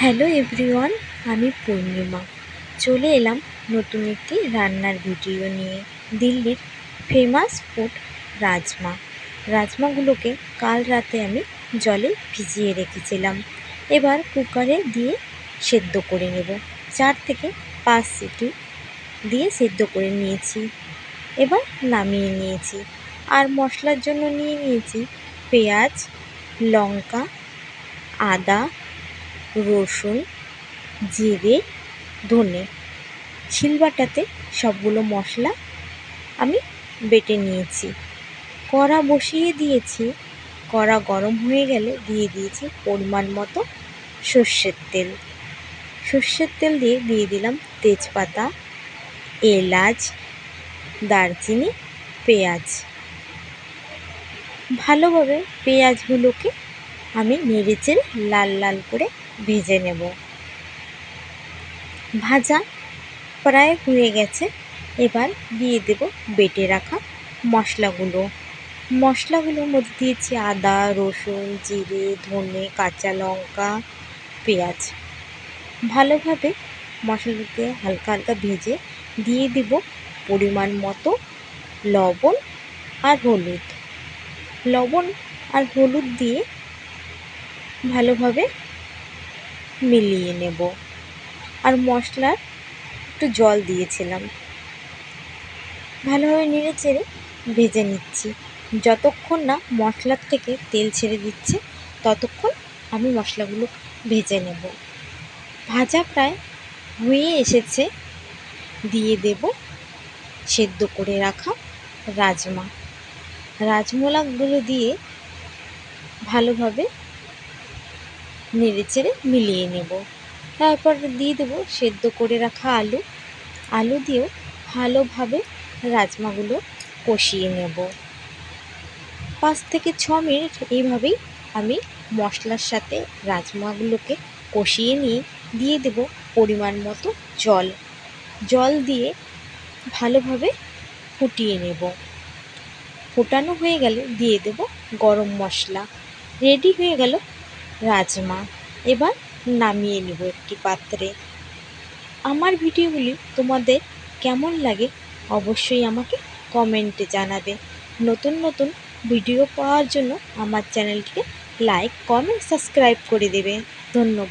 Hello everyone, আমি পূর্ণিমা। চলে এলাম নতুন একটি রান্নার ভিডিও নিয়ে। দিল্লির ফেমাস ফুড রাজমা। রাজমাগুলোকে কাল রাতে আমি জলে ভিজিয়ে রেখেছিলাম। এবার কুকারে দিয়ে সেদ্ধ করে নেব। চার থেকে পাঁচ সিটি দিয়ে সেদ্ধ করে নিয়েছি। এবার নামিয়ে নিয়েছি। আর মশলার জন্য নিয়ে নিয়েছি পেঁয়াজ, লঙ্কা, আদা রসুন, জিরে, ধনে। শিলবাটাতে সবগুলো মশলা আমি বেটে নিয়েছি। কড়া বসিয়ে দিয়েছি। কড়া গরম হয়ে গেলে দিয়ে দিয়েছি পরিমাণ মতো সর্ষের তেল। সর্ষের তেল দিয়ে দিয়ে দিলাম তেজপাতা, এলাচ, দারচিনি, পেঁয়াজ। ভালোভাবে পেঁয়াজগুলোকে আমি নেড়েচেড়ে লাল লাল করে ভেজে নেব। ভাজা প্রায় হয়ে গেছে। এবার দিয়ে দেব বেটে রাখা মশলাগুলো। মশলাগুলোর মধ্যে দিয়েছি আদা, রসুন, জিরে, ধনে, কাঁচা লঙ্কা, পেঁয়াজ। ভালোভাবে মশলাকে হালকা হালকা ভেজে দিয়ে দেব পরিমাণ মতো লবণ আর হলুদ। লবণ আর হলুদ দিয়ে ভালোভাবে মিলিয়ে নেব। আর মশলার একটু জল দিয়েছিলাম। ভালোভাবে নেড়ে চেড়ে ভেজে নিচ্ছি। যতক্ষণ না মশলার থেকে তেল ছেড়ে দিচ্ছে, ততক্ষণ আমি মশলাগুলো ভেজে নেব। ভাজা প্রায় হয়ে এসেছে। দিয়ে দেব সেদ্ধ করে রাখা রাজমা। রাজমোলাগুলো দিয়ে ভালোভাবে নেড়েচেড়ে মিলিয়ে নেব। তারপর দিয়ে দেবো সেদ্ধ করে রাখা আলু। আলু দিয়েও ভালোভাবে রাজমাগুলো কষিয়ে নেব। পাঁচ থেকে ছ মিনিট এইভাবেই আমি মশলার সাথে রাজমাগুলোকে কষিয়ে নিয়ে দিয়ে দেব পরিমাণ মতো জল। জল দিয়ে ভালোভাবে ফুটিয়ে নেব। ফোটানো হয়ে গেলে দিয়ে দেব গরম মশলা। রেডি হয়ে গেল রাজমা, এবার নামিয়ে নেব একটি পাত্রে। আমার ভিডিওগুলি তোমাদের কেমন লাগে অবশ্যই আমাকে কমেন্টে জানাবে। নতুন নতুন ভিডিও পাওয়ার জন্য আমার চ্যানেলটিকে লাইক, কমেন্ট, সাবস্ক্রাইব করে দেবে। ধন্যবাদ।